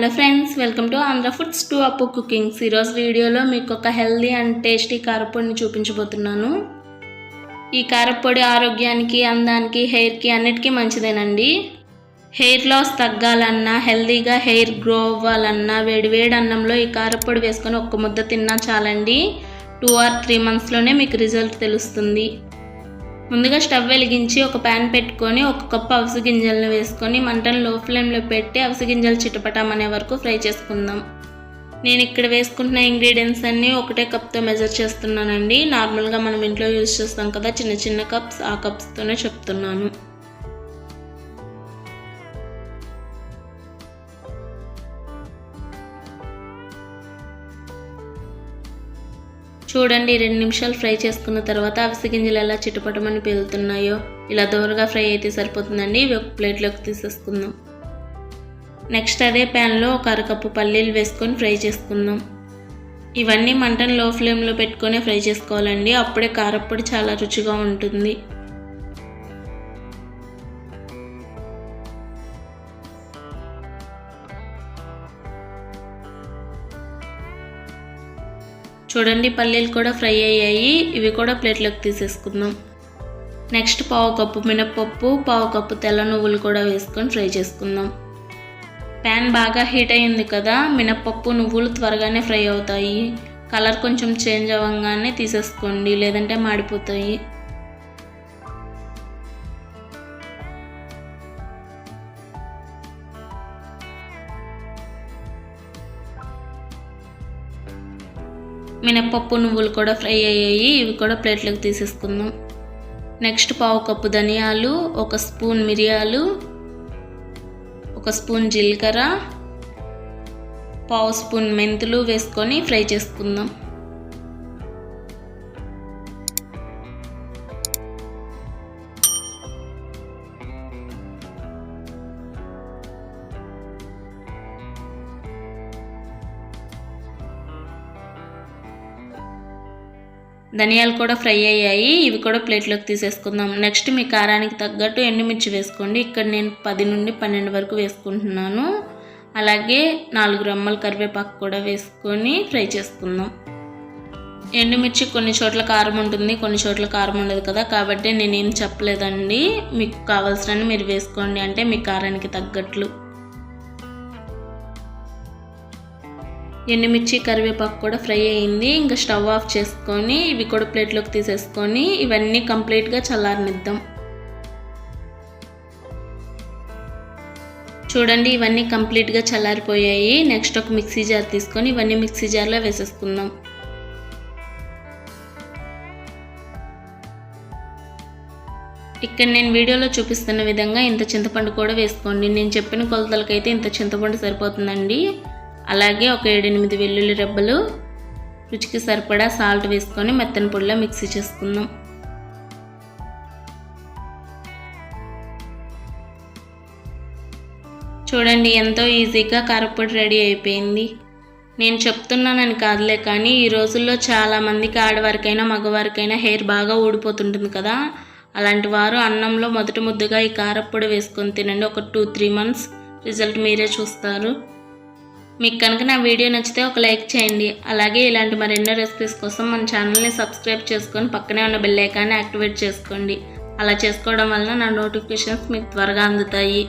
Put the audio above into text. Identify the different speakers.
Speaker 1: hello friends welcome to Andhra foods to Appu cookings ఈరోజు వీడియోలో మీకు ఒక హెల్దీ అండ్ టేస్టీ కారపొడిని చూపించబోతున్నాను ఈ కారపొడి ఆరోగ్యానికి అందానికి హెయిర్కి అన్నిటికీ మంచిదేనండి హెయిర్ లాస్ తగ్గాలన్నా హెల్దీగా హెయిర్ గ్రో అవ్వాలన్నా వేడివేడి అన్నంలో ఈ కారపొడి వేసుకొని ఒక్క ముద్ద తిన్నా చాలండి టూ ఆర్ త్రీ మంత్స్లోనే మీకు రిజల్ట్ తెలుస్తుంది ముందుగా స్టవ్ వెలిగించి ఒక ప్యాన్ పెట్టుకొని ఒక కప్పు అవసి గింజలను వేసుకొని మంటను లో ఫ్లేమ్లో పెట్టి అవసి గింజలు చిటపటామనే వరకు ఫ్రై చేసుకుందాం నేను ఇక్కడ వేసుకుంటున్న ఇంగ్రీడియంట్స్ అన్నీ ఒకటే కప్తో మెజర్ చేస్తున్నానండి నార్మల్గా మనం ఇంట్లో యూజ్ చేస్తాం కదా చిన్న చిన్న కప్స్ ఆ కప్స్తోనే చెప్తున్నాను చూడండి రెండు నిమిషాలు ఫ్రై చేసుకున్న తర్వాత అవిసె గింజలు ఎలా చిటపటమని పేలుతున్నాయో ఇలా దోరగా ఫ్రై అయితే సరిపోతుందండి ఇవి ఒక ప్లేట్లోకి తీసేసుకుందాం నెక్స్ట్ అదే ప్యాన్లో ఒక అరకప్పు పల్లీలు వేసుకొని ఫ్రై చేసుకుందాం ఇవన్నీ మంటను లో ఫ్లేమ్లో పెట్టుకొని ఫ్రై చేసుకోవాలండి అప్పుడే కారప్పొడి చాలా రుచిగా ఉంటుంది చూడండి పల్లీలు కూడా ఫ్రై అయ్యాయి ఇవి కూడా ప్లేట్లోకి తీసేసుకుందాం నెక్స్ట్ పావు కప్పు మినప్పప్పు పావు కప్పు తెల్ల నువ్వులు కూడా వేసుకొని ఫ్రై చేసుకుందాం ప్యాన్ బాగా హీట్ అయింది కదా మినప్పప్పు నువ్వులు త్వరగానే ఫ్రై అవుతాయి కలర్ కొంచెం చేంజ్ అవ్వగానే తీసేసుకోండి లేదంటే మాడిపోతాయి మినప్పప్పు నువ్వులు కూడా ఫ్రై అయ్యాయి ఇవి కూడా ప్లేట్లోకి తీసేసుకుందాం నెక్స్ట్ పావు కప్పు ధనియాలు ఒక స్పూన్ మిరియాలు ఒక స్పూన్ జీలకర్ర పావు స్పూన్ మెంతులు వేసుకొని ఫ్రై చేసుకుందాం ధనియాలు కూడా ఫ్రై అయ్యాయి ఇవి కూడా ప్లేట్లోకి తీసేసుకుందాం నెక్స్ట్ మీ కారానికి తగ్గట్టు ఎండుమిర్చి వేసుకోండి ఇక్కడ నేను పది నుండి పన్నెండు వరకు వేసుకుంటున్నాను అలాగే నాలుగు రమ్మల కరివేపాకు కూడా వేసుకొని ఫ్రై చేసుకుందాం ఎండుమిర్చి కొన్ని చోట్ల కారం ఉంటుంది కొన్ని చోట్ల కారం ఉండదు కదా కాబట్టి నేనేం చెప్పలేదండి మీకు కావాల్సిన మీరు వేసుకోండి అంటే మీ కారానికి తగ్గట్లు ఎండుమిర్చి కరివేపాకు కూడా ఫ్రై అయింది ఇంకా స్టవ్ ఆఫ్ చేసుకొని ఇవి కూడా ప్లేట్లోకి తీసేసుకొని ఇవన్నీ కంప్లీట్గా చల్లారనిద్దాం చూడండి ఇవన్నీ కంప్లీట్గా చల్లారిపోయాయి నెక్స్ట్ ఒక మిక్సీ జార్ తీసుకొని ఇవన్నీ మిక్సీ జార్లో వేసేసుకుందాం ఇక్కడ నేను వీడియోలో చూపిస్తున్న విధంగా ఇంత చింతపండు కూడా వేసుకోండి నేను చెప్పిన కొలతలకైతే ఇంత చింతపండు సరిపోతుందండి అలాగే ఒక ఏడెనిమిది వెల్లుల్లి రెబ్బలు రుచికి సరిపడా సాల్ట్ వేసుకొని మెత్తన పొడిలో మిక్సీ చేసుకుందాం చూడండి ఎంతో ఈజీగా కారపొడి రెడీ అయిపోయింది నేను చెప్తున్నానని కాదులే కానీ ఈ రోజుల్లో చాలామందికి ఆడవారికైనా మగవారికైనా హెయిర్ బాగా ఊడిపోతుంటుంది కదా అలాంటి వారు అన్నంలో మొదటి ముద్దుగా ఈ కారపొడి వేసుకొని తినండి ఒక టూ త్రీ మంత్స్ రిజల్ట్ మీరే చూస్తారు మీకు కనుక నా వీడియో నచ్చితే ఒక లైక్ చేయండి అలాగే ఇలాంటి మరెన్నో రెసిపీస్ కోసం మన ఛానల్ని సబ్స్క్రైబ్ చేసుకొని పక్కనే ఉన్న బెల్లైకాన్ని యాక్టివేట్ చేసుకోండి అలా చేసుకోవడం వలన నా నోటిఫికేషన్స్ మీకు త్వరగా అందుతాయి